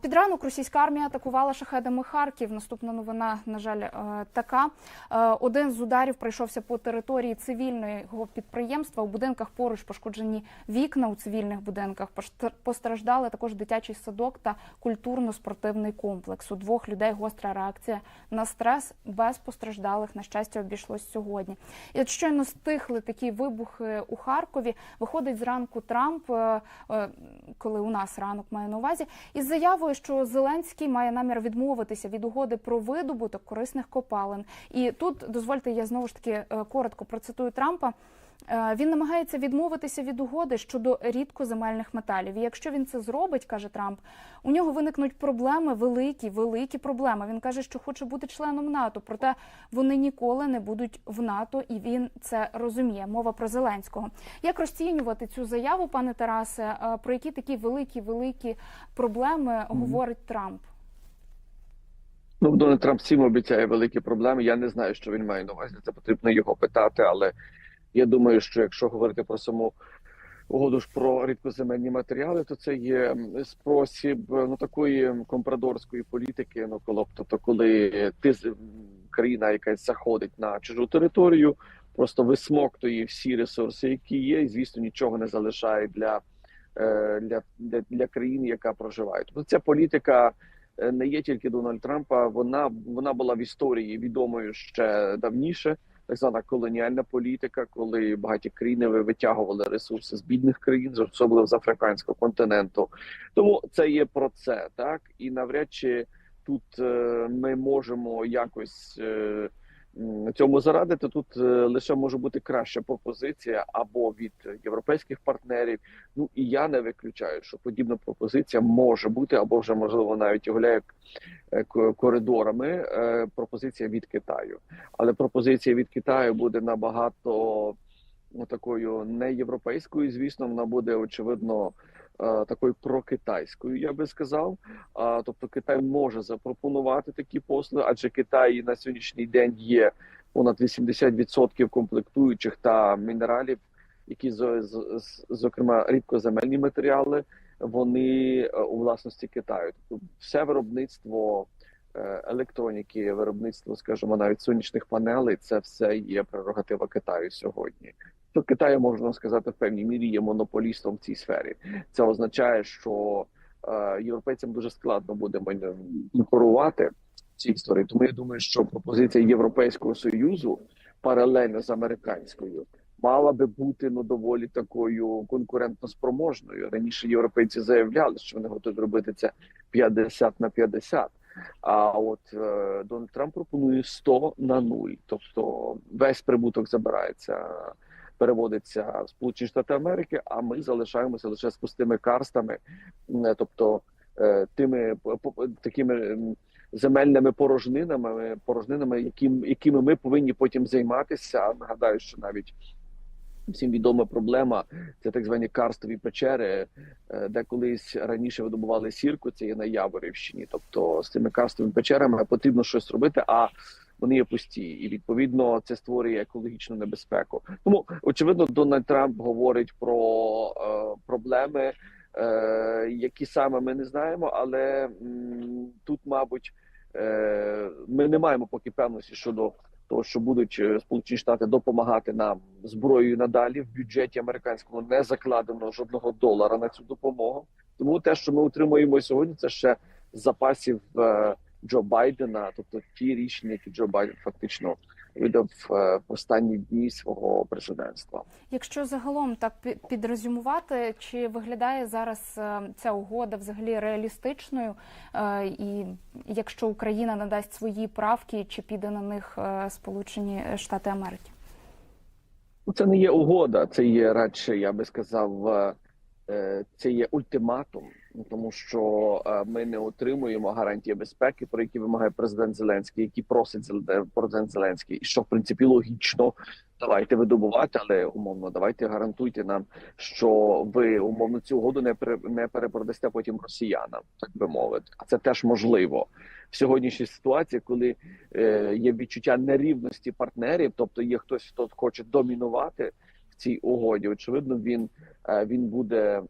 Під ранок російська армія атакувала шахедами Харків. Наступна новина, на жаль, е, така. Е, Один з ударів пройшовся по території цивільного підприємства. У будинках поруч пошкоджені вікна у цивільних будинках. Постраждали також дитячий садок та культурно-спортивний комплекс. У двох людей гостра реакція на стрес без постраждалих. На щастя, обійшлось сьогодні. І от щойно стихли такі вибухи у Харкові. Виходить зранку Трамп, е, коли у нас ранок має на увазі, із заявою, що Зеленський має намір відмовитися від угоди про видобуток корисних копалин. І тут дозвольте, я знову ж таки е, коротко процитую Трампа. Е, Він намагається відмовитися від угоди щодо рідкоземельних металів. І якщо він це зробить, каже Трамп, у нього виникнуть проблеми, великі, великі проблеми. Він каже, що хоче бути членом НАТО, проте вони ніколи не будуть в НАТО, і він це розуміє. Мова про Зеленського. Як розцінювати цю заяву, пане Тарасе? Е, Про які такі великі, великі проблеми говорить Трамп? Ну, Дональд Трамп всім обіцяє великі проблеми. Я не знаю, що він має на увазі. Це потрібно його питати. Але я думаю, що якщо говорити про саму угоду ж про рідкоземельні матеріали, то це є спосіб ну такої компрадорської політики. Ну коло тобто, коли ти країна, якась заходить на чужу територію, просто висмоктує всі ресурси, які є, і звісно нічого не залишає для, е, для, для, для країни, яка проживає. Тобто ця політика е, не є тільки Дональд Трампа. Вона вона була в історії відомою ще давніше. Так звана колоніальна політика, коли багаті країни ви- витягували ресурси з бідних країн, особливо з африканського континенту. Тому це є про це, так і навряд чи тут е, ми можемо якось е, цьому зарадити. Тут е, лише може бути краща пропозиція або від європейських партнерів. Ну і я не виключаю, що подібна пропозиція може бути, або вже можливо навіть гуляє е, коридорами. е, Пропозиція від Китаю, але пропозиція від Китаю буде набагато ну, такою не європейською. Звісно, вона буде очевидно такою прокитайською, я би сказав. А тобто Китай може запропонувати такі послуги, адже Китай на сьогоднішній день є понад 80% комплектуючих та мінералів, які з- зокрема рідкоземельні матеріали, вони е, у власності Китаю. Тобто все виробництво е, електроніки, виробництво, скажімо, навіть сонячних панелей, це все є прерогатива Китаю сьогодні. То Китай, можна сказати, в певній мірі є монополістом в цій сфері. Це означає, що е, європейцям дуже складно буде конкурувати в цій історії. Тому я думаю, що пропозиція Європейського союзу паралельно з американською мала би бути ну доволі такою конкурентно спроможною. Раніше європейці заявляли, що вони готові робити це 50 на 50. А от е, Дональд Трамп пропонує 100 на 0. Тобто весь прибуток забирається, переводиться в Сполучені Штати Америки, а ми залишаємося лише з пустими карстами, тобто е, тими такими земельними порожнинами, порожнинами, яким, якими ми повинні потім займатися. Нагадаю, що навіть всім відома проблема це так звані карстові печери, е, де колись раніше видобували сірку, це є на Яворівщині. Тобто з цими карстовими печерами потрібно щось робити, а вони є пусті, і відповідно це створює екологічну небезпеку. Тому очевидно, Дональд Трамп говорить про е, проблеми, е, які саме ми не знаємо, але м, тут, мабуть, е, ми не маємо поки певності щодо того, що будуть е, Сполучені Штати допомагати нам зброєю надалі в бюджеті американському не закладено жодного долара на цю допомогу. Тому те, що ми отримуємо сьогодні, це ще запасів е, Джо Байдена, тобто ті рішення, які Джо Байден фактично видав е, в останні дні свого президентства. Якщо загалом так пі- підрезюмувати, чи виглядає зараз е, ця угода взагалі реалістичною? Е, І якщо Україна надасть свої правки, чи піде на них Сполучені Штати Америки? Ну, це не є угода, це є радше, я би сказав, це є ультиматум, тому що е, ми не отримуємо гарантії безпеки, про які вимагає президент Зеленський, які просить Зел- президент Зеленський, і що в принципі логічно. Давайте видобувати, але умовно, давайте гарантуйте нам, що ви умовно цю угоду не пере- не перепродасте потім росіянам, так би мовити. А це теж можливо в сьогоднішній ситуації, коли е, є відчуття нерівності партнерів, тобто є хтось, хто хоче домінувати в цій угоді. Очевидно, він е, він буде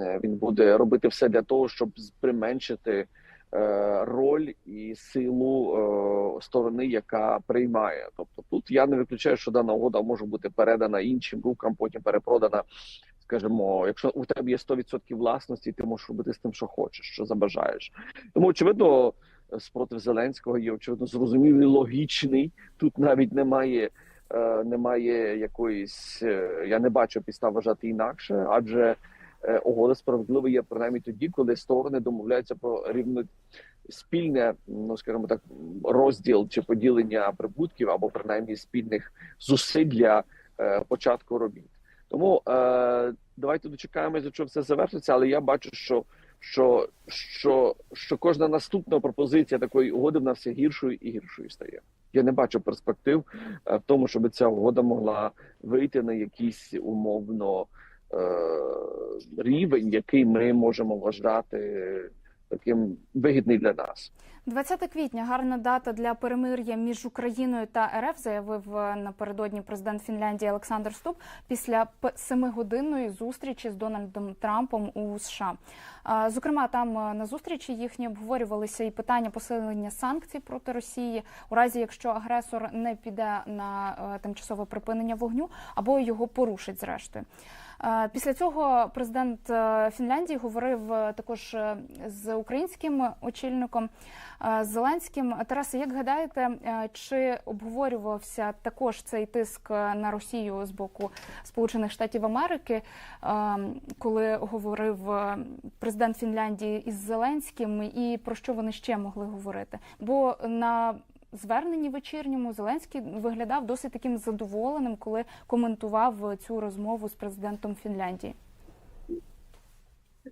е, він буде робити все для того, щоб применшити е, роль і силу сторони, яка приймає. Тобто, тут я не виключаю, що дана угода може бути передана іншим рукам, потім перепродана. Скажімо, якщо у тебе є 100% власності, ти можеш робити з тим, що хочеш, що забажаєш. Тому очевидно, спротив Зеленського є очевидно зрозумілий, логічний. Тут навіть немає. Е, Немає якоїсь, е, я не бачу підстав вважати інакше, адже е, угода справедлива є принаймні тоді, коли сторони домовляються про рівно спільне, ну скажімо так, розділ чи поділення прибутків або принаймні спільних зусиль для початку робіт. Тому давайте дочекаємося, до чого все завершиться. Але я бачу, що що, що, що кожна наступна пропозиція такої угоди вона все гіршою і гіршою стає. Я не бачу перспектив е, в тому, щоб ця угода могла вийти на якийсь умовно е, рівень, який ми можемо вважати таким вигідний для нас. 20 квітня гарна дата для перемир'я між Україною та РФ, заявив е, напередодні президент Фінляндії Олександр Ступ після семигодинної зустрічі з Дональдом Трампом у США. Е, Зокрема, там е, на зустрічі їхні обговорювалися і питання посилення санкцій проти Росії, у разі якщо агресор не піде на тимчасове припинення вогню або його порушить зрештою. Після цього президент е, Фінляндії говорив е, також е, з українським очільником Зеленським. Тарасе, як гадаєте, чи обговорювався також цей тиск на Росію з боку Сполучених Штатів Америки, коли говорив президент Фінляндії із Зеленським, і про що вони ще могли говорити? Бо на зверненні вечірньому Зеленський виглядав досить таким задоволеним, коли коментував цю розмову з президентом Фінляндії.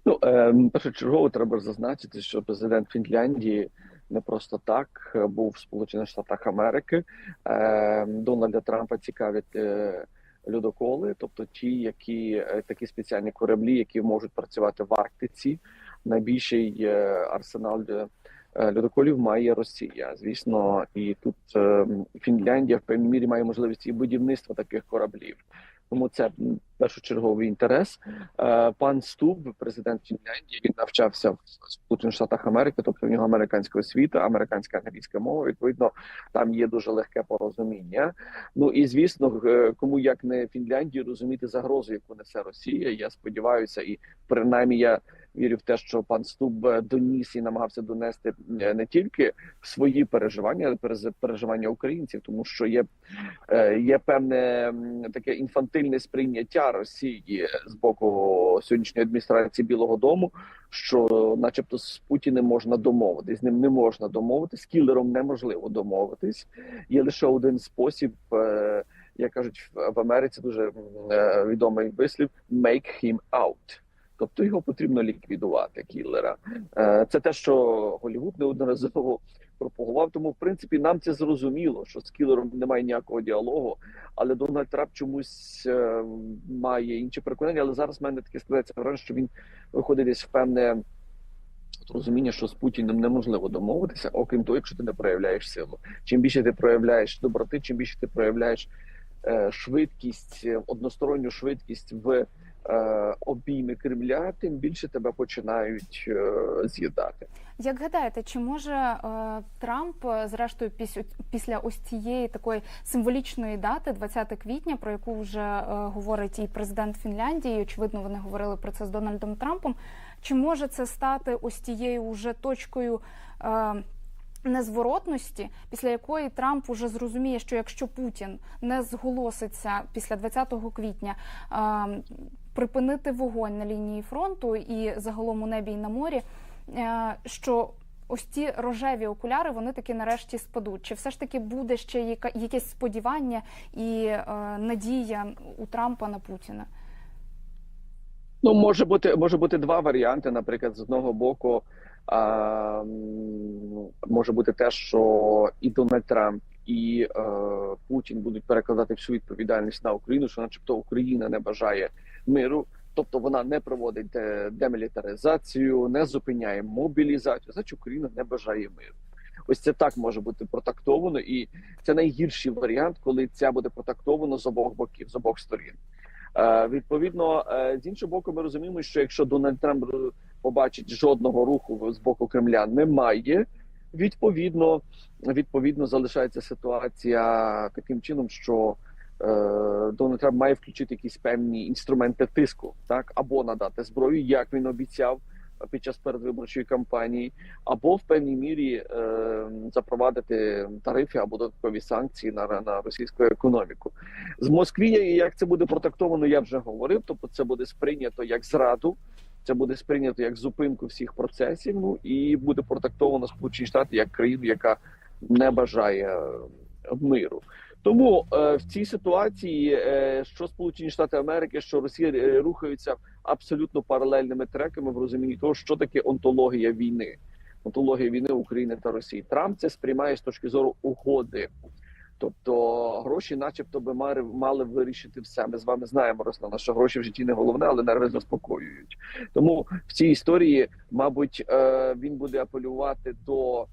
Ну е, першочергово треба зазначити, що президент Фінляндії не просто так е, був в Сполучених Штатах Америки. Е, Дональда Трампа цікавить е, льодоколи, тобто ті, які е, такі спеціальні кораблі, які можуть працювати в Арктиці. Найбільший е, арсенал е, льодоколів має Росія. Звісно, і тут е, Фінляндія в певній мірі має можливість і будівництва таких кораблів. Тому це першочерговий інтерес. Е, Пан Стуб, президент Фінляндії, він навчався в Сполучених Штатах Америки, тобто в нього американська освіта, американська англійська мова. Відповідно, там є дуже легке порозуміння. Ну і звісно, кому як не Фінляндії розуміти загрозу, яку несе Росія. Я сподіваюся, і принаймні я вірю в те, що пан Стуб е, доніс і намагався донести е, не тільки свої переживання, але перез- переживання українців, тому що є, є певне таке інфантильне сприйняття Росії з боку сьогоднішньої адміністрації Білого Дому, що, начебто, з Путіним можна домовитись, з ним не можна домовитись, з кілером неможливо домовитись. Є лише один спосіб. е, Як кажуть в Америці, дуже е, відомий вислів «make him out». Тобто його потрібно ліквідувати кілера. Е, Це те, що Голівуд неодноразово пропагував. Тому, в принципі, нам це зрозуміло, що з кілером немає ніякого діалогу. Але Дональд Трамп чомусь е, має інші переконання. Але зараз в мене таке складається враження, що він виходить десь в певне розуміння, що з Путіним неможливо домовитися, окрім того, якщо ти не проявляєш силу. Чим більше ти проявляєш доброти, чим більше ти проявляєш е, швидкість, е, односторонню швидкість в обійми Кремля, тим більше тебе починають е, з'їдати. Як гадаєте, чи може е, Трамп, е, зрештою, піс- після ось цієї такої символічної дати, 20 квітня, про яку вже е, говорить і президент Фінляндії, очевидно, вони говорили про це з Дональдом Трампом. Чи може це стати ось тією уже точкою? Е, Незворотності, після якої Трамп уже зрозуміє, що якщо Путін не зголоситься після 20 квітня е, припинити вогонь на лінії фронту і загалом у небі і на морі, е, що ось ці рожеві окуляри вони таки нарешті спадуть. Чи все ж таки буде ще якесь сподівання і е, надія у Трампа на Путіна? Ну, може бути, може бути два варіанти. Наприклад, з одного боку, а, може бути те, що і Дональд Трамп, і е, Путін будуть перекладати всю відповідальність на Україну, що, начебто, Україна не бажає миру. Тобто вона не проводить е, демілітаризацію, не зупиняє мобілізацію. Значить, Україна не бажає миру. Ось це так може бути протактовано, і це найгірший варіант, коли це буде протактовано з обох боків, з обох сторін. Е, Відповідно, е, з іншого боку, ми розуміємо, що якщо Дональд Трамп е, побачить жодного руху з боку Кремля, немає. Відповідно, відповідно залишається ситуація таким чином, що Дональд Трамп має включити якісь певні інструменти тиску, так або надати зброю, як він обіцяв під час передвиборчої кампанії, або в певній мірі е, запровадити тарифи або додаткові санкції на, на російську економіку. З Москві, як це буде протактовано, я вже говорив. Тобто, це буде сприйнято як зраду. Це буде сприйнято як зупинку всіх процесів. Ну і буде протактовано Сполучені Штати як країну, яка не бажає е, миру. Тому е, в цій ситуації, е, що Сполучені Штати Америки, що Росія е, рухаються абсолютно паралельними треками в розумінні того, що таке онтологія війни, онтологія війни України та Росії. Трамп це сприймає з точки зору угоди. Тобто гроші, начебто, би мали, мали вирішити все. Ми з вами знаємо, Руслана, що гроші в житті не головне, але нерви заспокоюють. Тому в цій історії, мабуть, е, він буде апелювати до,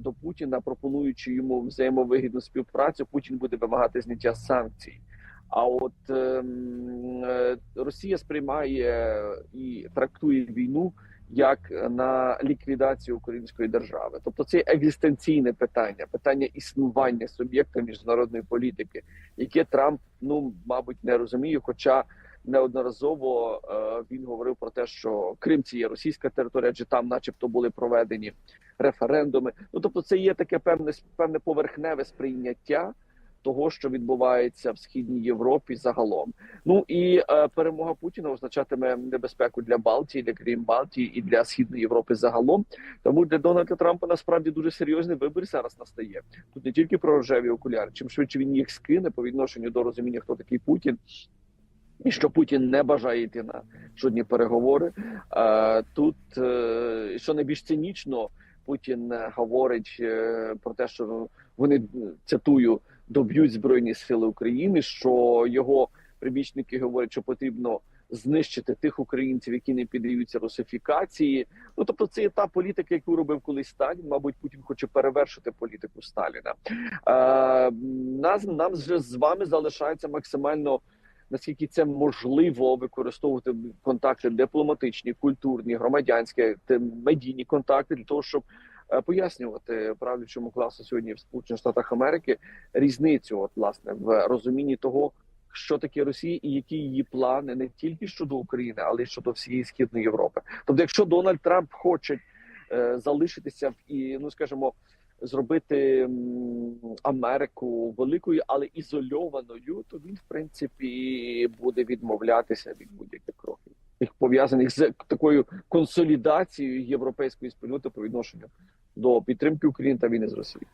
до Путіна, пропонуючи йому взаємовигідну співпрацю. Путін буде вимагати зняття санкцій. А от ем, е, Росія сприймає і трактує війну як на ліквідацію української держави, тобто це екзистенційне питання, питання існування суб'єкта міжнародної політики, яке Трамп ну мабуть не розуміє. Хоча неодноразово е, він говорив про те, що Крим це є російська територія, адже там, начебто, були проведені референдуми. Ну тобто, це є таке певне певне поверхневе сприйняття того, що відбувається в східній Європі загалом. Ну і е, перемога Путіна означатиме небезпеку для Балтії, для країн Балтії і для східної Європи загалом. Тому для Дональда Трампа насправді дуже серйозний вибір зараз настає. Тут не тільки про рожеві окуляри. Чим швидше він їх скине по відношенню до розуміння, хто такий Путін. І що Путін не бажає йти на жодні переговори. Тут е, що найбільш цинічно, Путін говорить е, про те, що вони е, цитую доб'ють збройні сили України. Що його прибічники говорять, що потрібно знищити тих українців, які не піддаються русифікації. Ну тобто, це є та політика, яку робив колись Сталін. Мабуть, Путін хоче перевершити політику Сталіна. Е, нас нам вже з вами залишається максимально наскільки це можливо використовувати контакти дипломатичні, культурні, громадянські, медійні контакти для того, щоб е, пояснювати правлячому класу сьогодні в Сполучених Штатах Америки різницю, от власне в розумінні того, що таке Росія і які її плани не тільки щодо України, але й щодо всієї східної Європи. Тобто, якщо Дональд Трамп хоче е, залишитися в і ну скажімо, зробити Америку великою, але ізольованою, то він в принципі буде відмовлятися від будь-яких кроків, їх пов'язаних з такою консолідацією європейської спільноти по відношенню до підтримки України та війни з Росією.